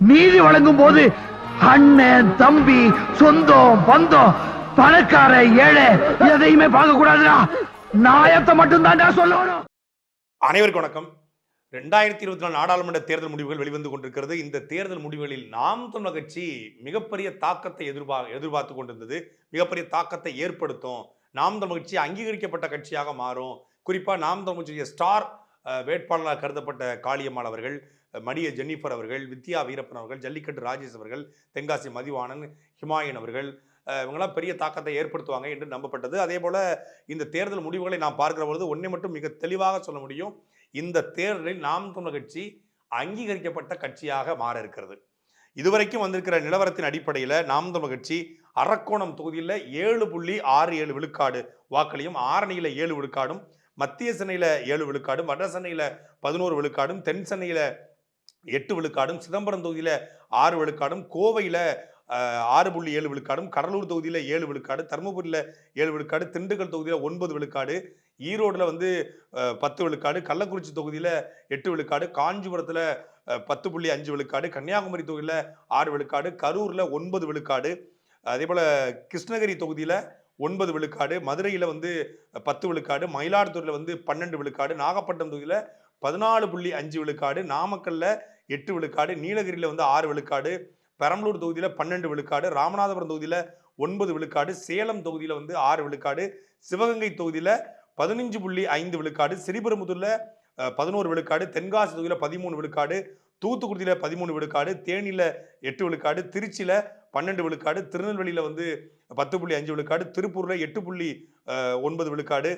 நீதி வழங்கும் போது அண்ணன் தம்பி சொந்தம் பந்தம் பணக்கார ஏழை எதையுமே பார்க்க கூடாதுடா நாயத்தை மட்டும் சொல்லணும். அனைவருக்கும் வணக்கம். ரெண்டாயிரத்தி இருபத்தி நாலு நாடாளுமன்ற தேர்தல் முடிவுகள் வெளிவந்து கொண்டிருக்கிறது. இந்த தேர்தல் முடிவுகளில் நாம் தமிழக கட்சி மிகப்பெரிய தாக்கத்தை எதிர்பார் எதிர்பார்த்து கொண்டிருந்தது. மிகப்பெரிய தாக்கத்தை ஏற்படுத்தும். நாம் தமிழர் கட்சி அங்கீகரிக்கப்பட்ட கட்சியாக மாறும். குறிப்பா நாம் தமிழ் கட்சியுடைய ஸ்டார் அஹ், வேட்பாளராக கருதப்பட்ட காளியம்மாள் அவர்கள் மடிய ஜென்னிஃபர் அவர்கள் வித்யா வீரப்பன் அவர்கள் ஜல்லிக்கட்டு ராஜேஷ் அவர்கள் தென்காசி மதிவாணன் ஹிமாயன் அவர்கள் இவங்களாம் இவங்கெல்லாம் பெரிய தாக்கத்தை ஏற்படுத்துவாங்க என்று நம்பப்பட்டது. அதே போல் இந்த தேர்தல் முடிவுகளை நாம் பார்க்கிற பொழுது ஒன்றை மட்டும் மிக தெளிவாக சொல்ல முடியும். இந்த தேர்தலில் நாம் தமிழர் கட்சி அங்கீகரிக்கப்பட்ட கட்சியாக மாற இருக்கிறது. இதுவரைக்கும் வந்திருக்கிற நிலவரத்தின் அடிப்படையில் நாம் தமிழர் கட்சி அரக்கோணம் தொகுதியில் ஏழு புள்ளி ஆறு ஏழு விழுக்காடு வாக்களையும் ஆரணியில் ஏழு விழுக்காடும் மத்திய சென்னையில் ஏழு விழுக்காடும் வட சென்னையில் பதினோரு விழுக்காடும் தென் சென்னையில் எட்டு விழுக்காடும் சிதம்பரம் தொகுதியில் ஆறு விழுக்காடும் கோவையில் ஆறு புள்ளி ஏழு விழுக்காடும் கடலூர் தொகுதியில் ஏழு விழுக்காடு தருமபுரியில் ஏழு விழுக்காடு திண்டுக்கல் தொகுதியில் ஒன்பது விழுக்காடு ஈரோட்டில் வந்து பத்து விழுக்காடு கள்ளக்குறிச்சி தொகுதியில் எட்டு விழுக்காடு காஞ்சிபுரத்தில் பத்து புள்ளி அஞ்சு விழுக்காடு கன்னியாகுமரி தொகுதியில் ஆறு விழுக்காடு கரூரில் ஒன்பது விழுக்காடு அதே போல் கிருஷ்ணகிரி தொகுதியில் ஒன்பது விழுக்காடு மதுரையில் வந்து பத்து விழுக்காடு மயிலாடுதுறையில் வந்து பன்னெண்டு விழுக்காடு நாகப்பட்டினம் தொகுதியில் பதினாலு புள்ளி அஞ்சு விழுக்காடு நாமக்கல்ல எட்டு விழுக்காடு நீலகிரியில் வந்து ஆறு விழுக்காடு பெரம்பலூர் தொகுதியில் பன்னெண்டு விழுக்காடு ராமநாதபுரம் தொகுதியில் ஒன்பது விழுக்காடு சேலம் தொகுதியில் வந்து ஆறு விழுக்காடு சிவகங்கை தொகுதியில் பதினஞ்சு புள்ளி ஐந்து விழுக்காடு ஸ்ரீபெரும்புதூரில் பதினோரு விழுக்காடு தென்காசி தொகுதியில் பதிமூணு விழுக்காடு தூத்துக்குடியில் பதிமூணு விழுக்காடு தேனியில் எட்டு விழுக்காடு திருச்சியில் பன்னெண்டு விழுக்காடு திருநெல்வேலியில் வந்து பத்து புள்ளி அஞ்சு விழுக்காடு திருப்பூரில் எட்டு புள்ளி ஒன்பது விழுக்காடு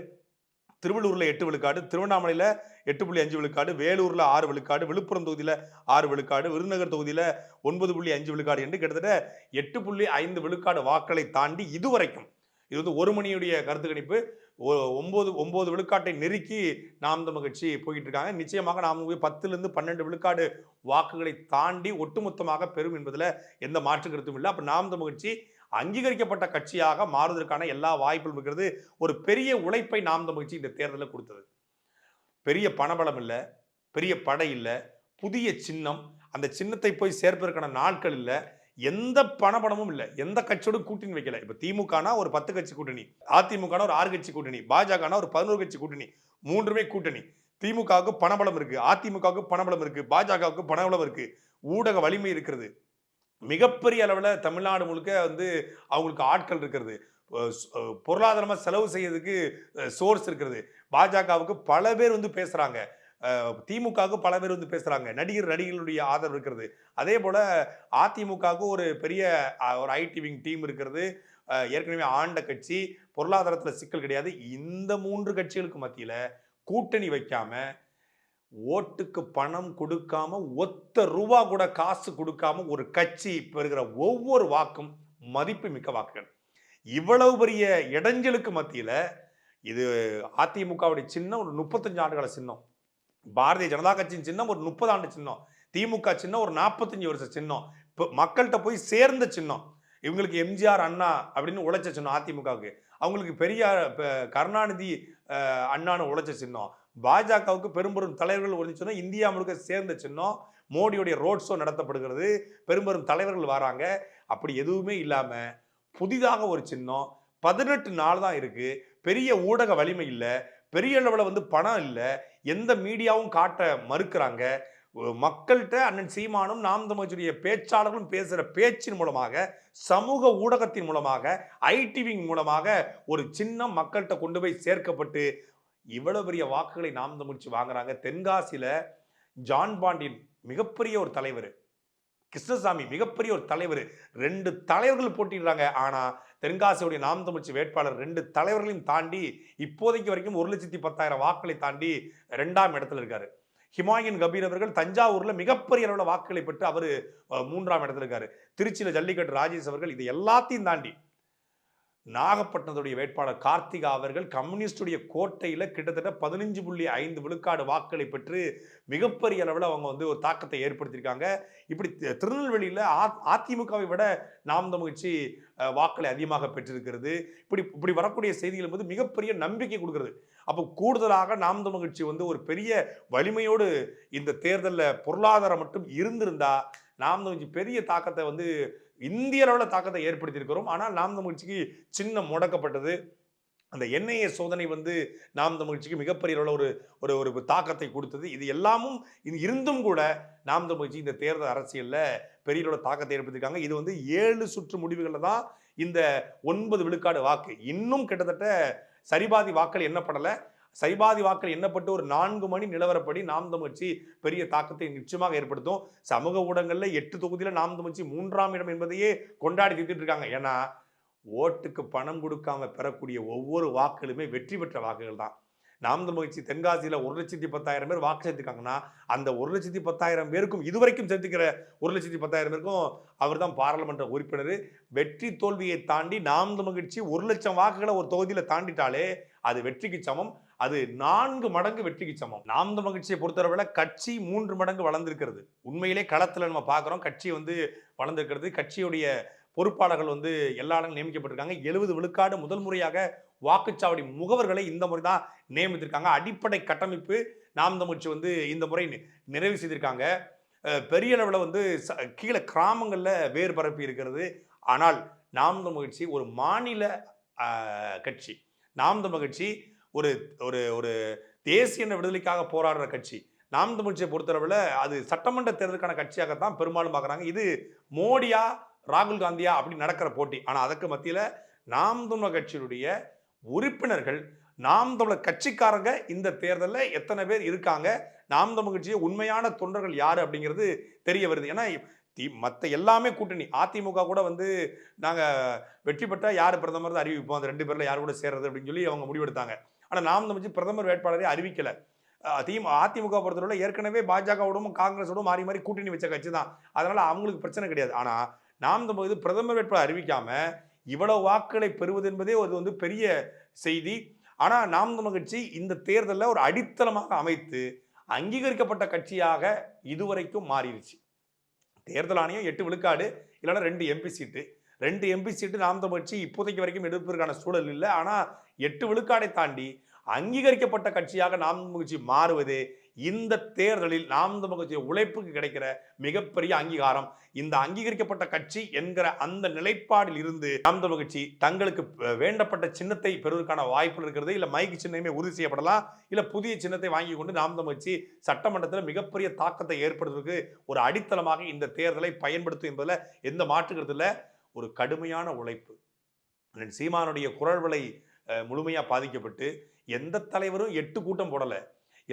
திருவள்ளூரில் எட்டு விழுக்காடு திருவண்ணாமலையில் எட்டு புள்ளி அஞ்சு விழுக்காடு வேலூரில் ஆறு விழுக்காடு விழுப்புரம் தொகுதியில் ஆறு விழுக்காடு விருதுநகர் தொகுதியில் ஒன்பது புள்ளி அஞ்சு விழுக்காடு என்று கிட்டத்தட்ட எட்டு புள்ளி ஐந்து விழுக்காடு வாக்களை தாண்டி இதுவரைக்கும் இது வந்து ஒரு மணியுடைய கருத்து கணிப்பு. ஒம்பது ஒன்பது ஒன்பது விழுக்காட்டை நெருக்கி நாம் தமிழ் கட்சி போயிட்டு இருக்காங்க. நிச்சயமாக நாம் பத்துலேருந்து பன்னெண்டு விழுக்காடு வாக்குகளை தாண்டி ஒட்டுமொத்தமாக பெறும் என்பதில் எந்த மாற்று கருத்தும் இல்லை. அப்போ நாம் தமிழ் கட்சி அங்கீகரிக்கப்பட்ட கட்சியாக மாறுவதற்கான எல்லா வாய்ப்புகளும் இருக்கிறது. ஒரு பெரிய உழைப்பை நாம் தமிழ்ச்சி இந்த தேர்தலில் கொடுத்தது. பெரிய பணபலம் இல்லை பெரிய படை இல்லை புதிய சின்னம் அந்த சின்னத்தை போய் சேர்ப்பதற்கான நாட்கள் இல்லை எந்த பணபலமும் இல்லை எந்த கட்சியோடும் கூட்டணி வைக்கல. இப்போ திமுகனா ஒரு பத்து கட்சி கூட்டணி அதிமுகனா ஒரு ஆறு கட்சி கூட்டணி பாஜகனா ஒரு பதினோரு கட்சி கூட்டணி மூன்றுமே கூட்டணி. திமுகவுக்கு பணபலம் இருக்கு அதிமுகவுக்கு பணபலம் இருக்கு பாஜகவுக்கு பணபலம் இருக்கு ஊடக வலிமை இருக்கிறது. மிகப்பெரிய அளவில் தமிழ்நாடு முழுக்க வந்து அவங்களுக்கு ஆட்கள் இருக்கிறது. பொருளாதாரமாக செலவு செய்யறதுக்கு சோர்ஸ் இருக்கிறது. பாஜகவுக்கு பல பேர் வந்து பேசுகிறாங்க திமுகவுக்கு பல பேர் வந்து பேசுகிறாங்க நடிகர் நடிகர்களுடைய ஆதரவு இருக்கிறது. அதே போல் அதிமுகவுக்கு ஒரு பெரிய ஒரு ஐடி விங் டீம் இருக்கிறது. ஏற்கனவே ஆண்ட கட்சி. பொருளாதாரத்தில் சிக்கல் கிடையாது. இந்த மூன்று கட்சிகளுக்கு மத்தியில் கூட்டணி வைக்காமல் ஓட்டுக்கு பணம் கொடுக்காம ஒத்த ரூபா கூட காசு கொடுக்காம ஒரு கட்சி பெறுகிற ஒவ்வொரு வாக்கும் மதிப்பு மிக்க வாக்குகள். இவ்வளவு பெரிய இடைஞ்சலுக்கு மத்தியில் இது அதிமுகவுடைய சின்னம் ஒரு முப்பத்தஞ்சு ஆண்டுகால சின்னம். பாரதிய ஜனதா கட்சியின் சின்னம் ஒரு முப்பது ஆண்டு சின்னம். திமுக சின்னம் ஒரு நாற்பத்தஞ்சு வருஷ சின்னம். இப்போ மக்கள்கிட்ட போய் சேர்ந்த சின்னம். இவங்களுக்கு எம்ஜிஆர் அண்ணா அப்படின்னு உழைச்ச சின்னம் அதிமுகவுக்கு. அவங்களுக்கு பெரியார் கருணாநிதி அண்ணான்னு உழைச்ச சின்னம். பாஜகவுக்கு பெரும்பெரும் தலைவர்கள் ஒரு சின்னம் இந்தியா முழுக்க சேர்ந்த சின்னம் மோடியுடைய ரோட் ஷோ நடத்தப்படுகிறது. பெரும்பெரும் தலைவர்கள் வராங்க. அப்படி எதுவுமே இல்லாமல் புதிதாக ஒரு சின்னம் பதினெட்டு நாள் தான் இருக்குது பெரிய ஊடக வலிமை இல்லை. பெரிய அளவில் வந்து பணம் இல்லை. எந்த மீடியாவும் காட்ட மறுக்கிறாங்க. மக்கள்கிட்ட அண்ணன் சீமானும் நாம் தமிழ்ச்சியுடைய பேச்சாளர்களும் பேசுகிற பேச்சின் மூலமாக சமூக ஊடகத்தின் மூலமாக ஐடிவிங் மூலமாக ஒரு சின்னம் மக்கள்கிட்ட கொண்டு போய் சேர்க்கப்பட்டு இவ்வளவு பெரிய வாக்குகளை நாம் தமிழ்ச்சி வாங்குறாங்க. தென்காசியில் ஜான் பாண்டின் மிகப்பெரிய ஒரு தலைவர். கிருஷ்ணசாமி மிகப்பெரிய ஒரு தலைவர். ரெண்டு தலைவர்கள் போட்டிடுறாங்க ஆனால் தென்காசியுடைய நாம் தமிழ்ச்சி வேட்பாளர் ரெண்டு தலைவர்களையும் தாண்டி இப்போதைக்கு வரைக்கும் ஒரு லட்சத்தி பத்தாயிரம் வாக்குகளை தாண்டி ரெண்டாம் இடத்துல இருக்காரு. ஹிமாயின் கபீர் அவர்கள் தஞ்சாவூரில் மிகப்பெரிய அளவில் வாக்குகளை பெற்று அவர் மூன்றாம் இடத்துல இருக்காரு. திருச்சியில் ஜல்லிக்கட்டு ராஜேஷ் அவர்கள் இது எல்லாத்தையும் தாண்டி நாகப்பட்டினத்துடைய வேட்பாளர் கார்த்திகா அவர்கள் கம்யூனிஸ்டுடைய கோட்டையில் கிட்டத்தட்ட பதினஞ்சு புள்ளி ஐந்து விழுக்காடு வாக்களை பெற்று மிகப்பெரிய அளவில் அவங்க வந்து ஒரு தாக்கத்தை ஏற்படுத்தியிருக்காங்க. இப்படி தி- அ- அதிமுகவை விட நாம் தமிழ்ச்சி வாக்களை அதிகமாக பெற்றிருக்கிறது. இப்படி இப்படி வரக்கூடிய செய்திகள் வந்து மிகப்பெரிய நம்பிக்கை கொடுக்கிறது. அப்போ கூடுதலாக நாம் தமிழ்ச்சி வந்து ஒரு பெரிய வலிமையோடு இந்த தேர்தலில் பொருளாதாரம் மட்டும் இருந்திருந்தா நாம் தமிழ்ச்சி பெரிய தாக்கத்தை வந்து இந்திய அளவில் தாக்கத்தை ஏற்படுத்தியிருக்கிறோம். ஆனால் நாம் தமிழ்ச்சிக்கு சின்ன முடக்கப்பட்டது. அந்த என்ஐஏ சோதனை வந்து நாம் தமிழ்ச்சிக்கு மிகப்பெரிய அளவில் ஒரு ஒரு ஒரு தாக்கத்தை கொடுத்தது. இது எல்லாமும் இது இருந்தும் கூட நாம் தமிழ்ச்சி இந்த தேர்தல் அரசியலில் பெரிய அளவில் தாக்கத்தை ஏற்படுத்தியிருக்காங்க. இது வந்து ஏழு சுற்று முடிவுகளில் தான் இந்த ஒன்பது விழுக்காடு வாக்கு. இன்னும் கிட்டத்தட்ட சரிபாதி வாக்கள் எண்ணப்படலை. சைபாதி வாக்கள் எண்ணப்பட்டு ஒரு நான்கு மணி நிலவரப்படி நாம் தமிழ்ச்சி பெரிய தாக்கத்தை நிச்சயமாக ஏற்படுத்தும். சமூக ஊடகங்களில் எட்டு தொகுதியில் நாம் தமிழ்ச்சி மூன்றாம் இடம் என்பதையே கொண்டாடி தீர்த்துட்டு இருக்காங்க. ஏன்னா ஓட்டுக்கு பணம் கொடுக்காம பெறக்கூடிய ஒவ்வொரு வாக்குகளுமே வெற்றி பெற்ற வாக்குகள் தான். நாம் மகிழ்ச்சி தென்காசியில் ஒரு லட்சத்தி பத்தாயிரம் பேர் வாக்கு செலுத்திருக்காங்கன்னா அந்த ஒரு லட்சத்தி பத்தாயிரம் பேருக்கும் இதுவரைக்கும் செலுத்திக்கிற ஒரு லட்சத்தி பத்தாயிரம் பேருக்கும் அவர் தான் பாராளுமன்ற உறுப்பினர். வெற்றி தோல்வியை தாண்டி நாம் மகிழ்ச்சி ஒரு லட்சம் வாக்குகளை ஒரு தொகுதியில் தாண்டிட்டாலே அது வெற்றிக்கு சமம். அது நான்கு மடங்கு வெற்றிக்கு சமம். நாம் மகிழ்ச்சியை பொறுத்தளவில் கட்சி மூன்று மடங்கு வளர்ந்திருக்கிறது. உண்மையிலே களத்தில் நம்ம பார்க்குறோம் கட்சி வந்து வளர்ந்திருக்கிறது. கட்சியுடைய பொறுப்பாளர்கள் வந்து எல்லா இடங்களும் நியமிக்கப்பட்டிருக்காங்க. எழுபது விழுக்காடு முதல் முறையாக வாக்குச்சாவடி முகவர்களை இந்த முறை தான் நியமித்திருக்காங்க. அடிப்படை கட்டமைப்பு நாம் தமிழ்ச்சி வந்து இந்த முறை நிறைவு செய்திருக்காங்க. பெரிய அளவில் வந்து ச- கீழே கிராமங்களில் வேறு பரப்பி இருக்கிறது. ஆனால் நாம் தமிழ்ச்சி ஒரு மாநில கட்சி. நாம் தமிழ்ச்சி ஒரு ஒரு ஒரு தேசிய விடுதலைக்காக போராடுற கட்சி. நாம் தமிழ்ச்சியை பொறுத்தளவில் அது சட்டமன்ற தேர்தலுக்கான கட்சியாகத்தான் பெரும்பாலும் பார்க்குறாங்க. இது மோடியா ராகுல் காந்தியா அப்படி நடக்கிற போட்டி. ஆனால் அதற்கு மத்தியில் நாம் தமிழ் கட்சியினுடைய உறுப்பினர்கள் நாம் தமிழர் கட்சிக்காரங்க இந்த தேர்தலில் எத்தனை பேர் இருக்காங்க நாம் தமிழ் கட்சியை உண்மையான தொண்டர்கள் யார் அப்படிங்கிறது தெரிய வருது. ஏன்னா தி மற்ற எல்லாமே கூட்டணி. அதிமுக கூட வந்து நாங்கள் வெற்றி பெற்றால் யார் பிரதமர் தான் அறிவிப்போம். அந்த ரெண்டு பேரில் யார் கூட சேர்றது அப்படின்னு சொல்லி அவங்க முடிவெடுத்தாங்க. ஆனால் நாம் தமிழ் பிரதமர் வேட்பாளரை அறிவிக்கலை. திமுக அதிமுக பொறுத்தவரை ஏற்கனவே பாஜகவோடும் காங்கிரஸோடும் மாறி மாறி கூட்டணி வச்ச கட்சி தான். அதனால் அவங்களுக்கு பிரச்சனை கிடையாது. ஆனால் நாம் தமிழ் இது பிரதமர் வேட்பாளர் அறிவிக்காம இவ்வளவு வாக்குகளை பெறுவது என்பதே ஒரு வந்து பெரிய செய்தி. ஆனால் நாம் தமிழ் கட்சி இந்த தேர்தலில் ஒரு அடித்தளமாக அமைத்து அங்கீகரிக்கப்பட்ட கட்சியாக இதுவரைக்கும் மாறிடுச்சு தேர்தல் ஆணையம் எட்டு விழுக்காடு இல்லைன்னா ரெண்டு எம்பி சீட்டு. ரெண்டு எம்பி சீட்டு நாம் தமிழ் கட்சி இப்போதைக்கு வரைக்கும் எடுப்பதற்கான சூழல் இல்லை. ஆனால் எட்டு விழுக்காடை தாண்டி அங்கீகரிக்கப்பட்ட கட்சியாக நாம் தமிழ் கட்சி மாறுவது இந்த தேர்தலில் நாம் தமிழ் கட்சி உழைப்புக்கு கிடைக்கிற மிகப்பெரிய அங்கீகாரம் இந்த அங்கீகரிக்கப்பட்ட கட்சி என்கிற அந்த நிலைப்பாடில் இருந்து நாம் தமிழ் கட்சி தங்களுக்கு வேண்டப்பட்ட சின்னத்தை பெறுவதற்கான வாய்ப்பு இருக்கிறது இல்ல மைக்கு சின்னமே உறுதி செய்யப்படலாம் இல்ல புதிய சின்னத்தை வாங்கி கொண்டு நாம் தமிழ் கட்சி சட்டமன்றத்தில் மிகப்பெரிய தாக்கத்தை ஏற்படுத்துவதற்கு ஒரு அடித்தளமாக இந்த தேர்தலை பயன்படுத்தும் என்பதில் எந்த மாற்றுக்கிறது இல்லை. ஒரு கடுமையான உழைப்பு. சீமானுடைய குரல் விலை முழுமையாக பாதிக்கப்பட்டு எந்த தலைவரும் எட்டு கூட்டம் போடலை.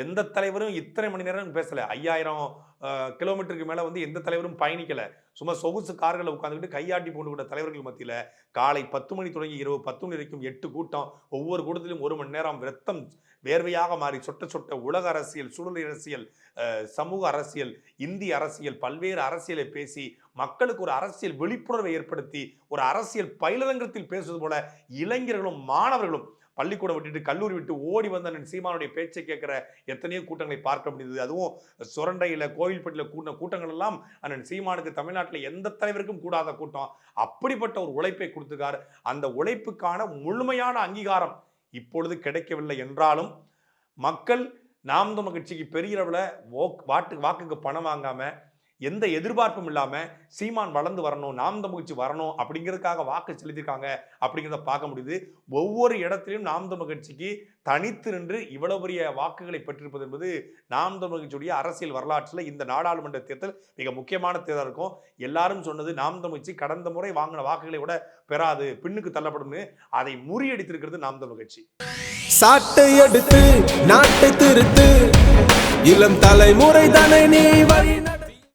எந்த தலைவரும் இத்தனை மணி நேரம் பேசலை. ஐயாயிரம் கிலோமீட்டருக்கு மேலே வந்து எந்த தலைவரும் பயணிக்கலை. சும்மா சொகுசு கார்களை உட்காந்துக்கிட்டு கையாட்டி போட்டுக்கிட்ட தலைவர்கள் மத்தியில் காலை பத்து மணி தொடங்கி இரவு பத்து மணி வரைக்கும் எட்டு கூட்டம் ஒவ்வொரு கூட்டத்திலும் ஒரு மணி நேரம் ரத்தம் வேர்வையாக மாறி சொட்ட சொட்ட உலக அரசியல் சூழல் அரசியல் சமூக அரசியல் இந்திய அரசியல் பல்வேறு அரசியலை பேசி மக்களுக்கு ஒரு அரசியல் விழிப்புணர்வை ஏற்படுத்தி ஒரு அரசியல் பயிலரங்கத்தில் பேசுவது போல இளைஞர்களும் மாணவர்களும் பள்ளிக்கூடம் விட்டுட்டு கல்லூரி விட்டு ஓடி வந்த அண்ணன் சீமானுடைய பேச்சை கேட்குற எத்தனையோ கூட்டங்களை பார்க்க முடியுது அதுவும் சுரண்டையில் கோவில்பட்டியில் கூட்டின கூட்டங்கள் எல்லாம் அண்ணன் சீமானுக்கு தமிழ்நாட்டில் எந்த தலைவருக்கும் கூடாத கூட்டம். அப்படிப்பட்ட ஒரு உழைப்பை கொடுத்துக்கார் அந்த உழைப்புக்கான முழுமையான அங்கீகாரம் இப்பொழுது கிடைக்கவில்லை என்றாலும் மக்கள் நாம் தமிழ் கட்சிக்கு பெரிய அளவில் வாட்டு வாக்குக்கு பணம் வாங்காமல் எந்த எதிர்பார்ப்பும் இல்லாம சீமான் வளர்ந்து வரணும் நாம் தமிழ்ச்சி வரணும் அப்படிங்கிறதுக்காக வாக்கு செலுத்தியிருக்காங்க அப்படிங்கிறத பார்க்க முடியுது. ஒவ்வொரு இடத்திலும் நாம் தமிழ் கட்சிக்கு தனித்து நின்று இவ்வளவு பெரிய வாக்குகளை பெற்றிருப்பது என்பது நாம் தமிழ் கட்சியுடைய அரசியல் வரலாற்றில் இந்த நாடாளுமன்ற தேர்தல் மிக முக்கியமான தேர்தல் இருக்கும். எல்லாரும் சொன்னது நாம் தமிழ்ச்சி கடந்த முறை வாங்கின வாக்குகளை விட பெறாது பின்னுக்கு தள்ளப்படும்னு அதை முறியடித்திருக்கிறது நாம் தமிழ் கட்சி சாட்டை எடுத்து நாட்டை திருத்து இளம் தலைமுறை தானே நீ வழி